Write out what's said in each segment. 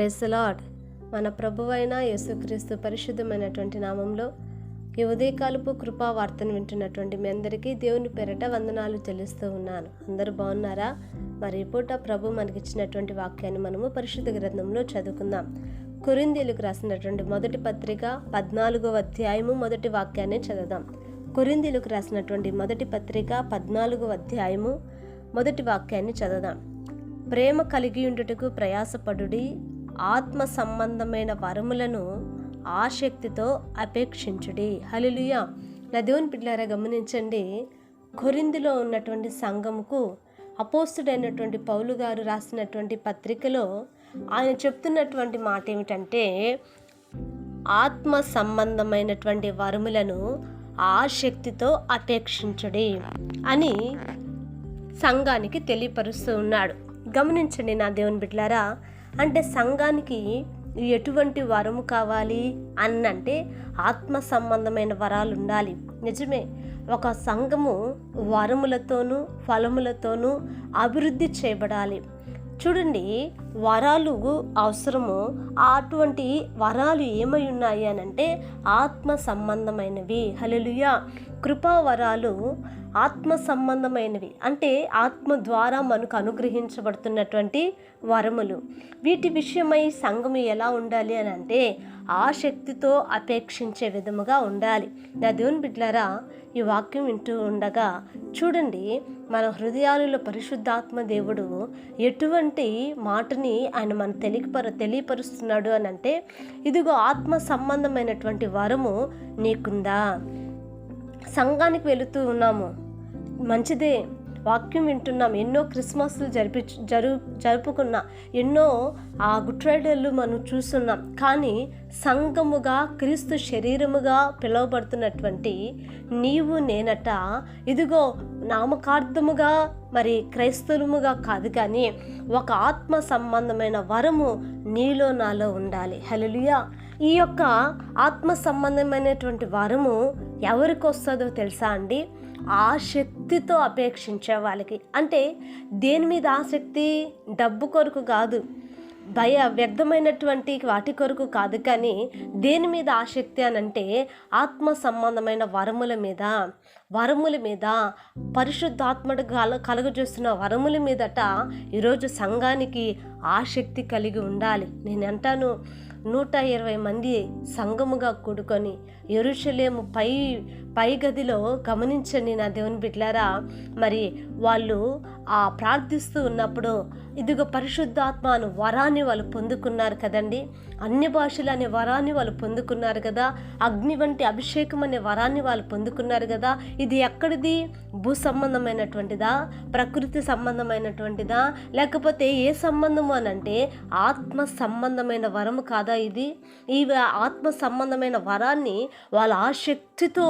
Press lord మన ప్రభువైన యేసుక్రీస్తు పరిశుద్ధమైనటువంటి నామంలో ఈ ఉదయకాలపు కృపా వార్తను వింటున్నటువంటి మీ అందరికీ దేవుని పేరట వందనాలు చెల్లిస్తూ ఉన్నాను. అందరూ బాగున్నారా? మరి పూట ప్రభు మనకిచ్చినటువంటి వాక్యాన్ని మనము పరిశుద్ధ గ్రంథంలో చదువుకుందాం. కొరిందీలకు రాసినటువంటి మొదటి పత్రిక పద్నాలుగో అధ్యాయము మొదటి వాక్యాన్ని చదువుదాం. కొరిందీలకు రాసినటువంటి మొదటి పత్రిక పద్నాలుగో అధ్యాయము మొదటి వాక్యాన్ని చదువుదాం. ప్రేమ కలిగి ఉండుటకు ప్రయాసపడుడి ఆత్మ సంబంధమైన వరములను ఆసక్తితో అపేక్షించుడి. హలిలుయ నా దేవుని పిల్లారా గమనించండి. కొరిందిలో ఉన్నటువంటి సంఘముకు అపోస్తుడైనటువంటి పౌలు గారు రాసినటువంటి పత్రికలో ఆయన చెప్తున్నటువంటి మాట ఏమిటంటే ఆత్మ సంబంధమైనటువంటి వరములను ఆసక్తితో అపేక్షించుడి అని సంఘానికి తెలియపరుస్తూ ఉన్నాడు. గమనించండి నా దేవుని బిడ్డలారా అంటే సంఘానికి ఎటువంటి వరము కావాలి అన్నంటే ఆత్మ సంబంధమైన వరాలు ఉండాలి. నిజమే. ఒక సంఘము వరములతోనూ ఫలములతోనూ అభివృద్ధి చేయబడాలి. చూడండి వరాలు అవసరము. అటువంటి వరాలు ఏమై ఉన్నాయి అని అంటే ఆత్మ సంబంధమైనవి. హలలుయా కృపావరాలు ఆత్మ సంబంధమైనవి. అంటే ఆత్మ ద్వారా మనకు అనుగ్రహించబడుతున్నటువంటి వరములు. వీటి విషయమై సంఘం ఎలా ఉండాలి అని అంటే ఆసక్తితో అపేక్షించే విధముగా ఉండాలి. నా దేవుని బిడ్డలారా ఈ వాక్యం వింటూ ఉండగా చూడండి మన హృదయాలలో పరిశుద్ధాత్మ దేవుడు ఎటువంటి మాటని ఆయన మన తెలియపర తెలియపరుస్తున్నాడు అని అంటే ఇదిగో ఆత్మ సంబంధమైనటువంటి వరము నీకుందా? సంఘానికి వెళుతూ ఉన్నాము. మంచిదే. వాక్యం వింటున్నాం. ఎన్నో క్రిస్మస్లు జరిపి జరు జరుపుకున్న ఎన్నో ఆ గుట్రైడర్లు మనం చూస్తున్నాం. కానీ సంఘముగా క్రీస్తు శరీరముగా పిలువబడుతున్నటువంటి నీవు నేనట ఇదిగో నామకార్థముగా మరి క్రైస్తవుముగా కాదు కానీ ఒక ఆత్మ సంబంధమైన వరము నీలో నాలో ఉండాలి. హలలుయా ఈ యొక్క ఆత్మ సంబంధమైనటువంటి వరము ఎవరికి వస్తుందో తెలుసా అండి? ఆసక్తితో అపేక్షించే వాళ్ళకి. అంటే దేని మీద ఆసక్తి డబ్బు కొరకు కాదు. భయ వ్యర్థమైనటువంటి వాటి కొరకు కాదు కానీ దేని మీద ఆసక్తి అని అంటే ఆత్మ సంబంధమైన వరముల మీద. వరముల మీద పరిశుద్ధాత్మడు కల కలుగజేస్తున్న వరముల మీదట ఈరోజు సంఘానికి ఆసక్తి కలిగి ఉండాలి. నేను అంటాను నూట ఇరవై మంది సంఘముగా కూడుకొని ఎరుషలేము పై పై గదిలో గమనించండి నా దేవుని బిడ్లారా. మరి వాళ్ళు ఆ ప్రార్థిస్తూ ఉన్నప్పుడు ఇదిగో పరిశుద్ధాత్మ అను వరాన్ని వాళ్ళు పొందుకున్నారు కదండి. అన్య భాషలు అనే వరాన్ని వాళ్ళు పొందుకున్నారు కదా. అగ్ని వంటి అభిషేకం అనే వరాన్ని వాళ్ళు పొందుకున్నారు కదా. ఇది ఎక్కడిది? భూ సంబంధమైనటువంటిదా? ప్రకృతి సంబంధమైనటువంటిదా? లేకపోతే ఏ సంబంధము అని అంటే ఆత్మ సంబంధమైన వరము కాదా ఇది? ఈ ఆత్మ సంబంధమైన వరాన్ని వాళ్ళ ఆసక్తితో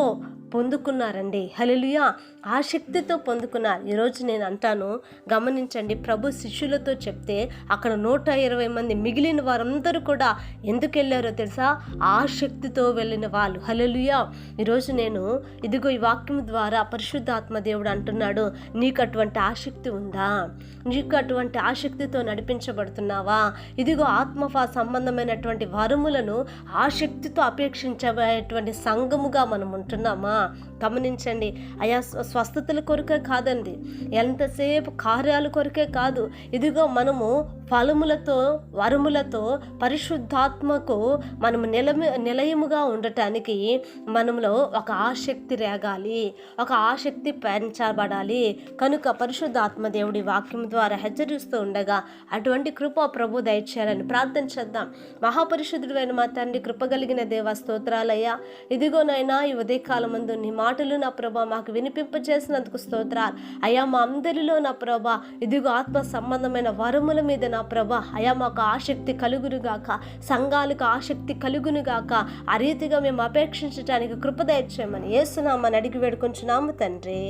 పొందుకున్నారండి. హలలుయా ఆ శక్తితో పొందుకున్నారు. ఈరోజు నేను అంటాను గమనించండి. ప్రభు శిష్యులతో చెప్తే అక్కడ నూట ఇరవై మంది మిగిలిన వారందరూ కూడా ఎందుకు వెళ్ళారో తెలుసా? ఆ శక్తితో వెళ్ళిన వాళ్ళు. హలలుయా ఈరోజు నేను ఇదిగో ఈ వాక్యం ద్వారా పరిశుద్ధాత్మ దేవుడు అంటున్నాడు నీకు అటువంటి ఆసక్తి ఉందా? నీకు అటువంటి ఆసక్తితో నడిపించబడుతున్నావా? ఇదిగో ఆత్మఫా సంబంధమైనటువంటి వరములను ఆసక్తితో అపేక్షించేటువంటి సంఘముగా మనం ఉంటున్నామా గమనించండి. అయా స్వస్థతల కొరకే కాదండి. ఎంతసేపు కార్యాల కొరకే కాదు. ఇదిగో మనము ఫలములతో వరములతో పరిశుద్ధాత్మకు మనము నిల నిలయముగా ఉండటానికి మనములో ఒక ఆసక్తి రేగాలి. ఒక ఆసక్తి పెంచబడాలి. కనుక పరిశుద్ధాత్మ దేవుడి వాక్యం ద్వారా హెచ్చరిస్తూ ఉండగా అటువంటి కృప ప్రభు దయచేయాలని ప్రార్థన చేద్దాం. మహాపరిశుద్ధుడైన మా తండ్రి కృప కలిగిన దేవ స్తోత్రాలయ్యా. ఇదిగోనైనా ఈ ఉదయకాలం నందు నీ మాటలు నా ప్రభా మాకు వినిపింపజేసినందుకు స్తోత్రాలు. అయ్యా మా అందరిలో నా ప్రభా ఇదిగో ఆత్మ సంబంధమైన వరముల మీద నా ప్రభా అయా మాకు ఆసక్తి కలుగునుగాక సంఘాలకు ఆసక్తి కలుగునుగాక ఆ రీతిగా మేము అపేక్షించడానికి కృపదయచేయమని ఏసునామని అడిగి వేడుకుంటున్నాము తండ్రి.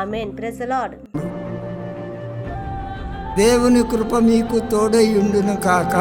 ఆమెన్. ప్రజలాడు దేవుని కృప మీకు తోడై ఉండును కాక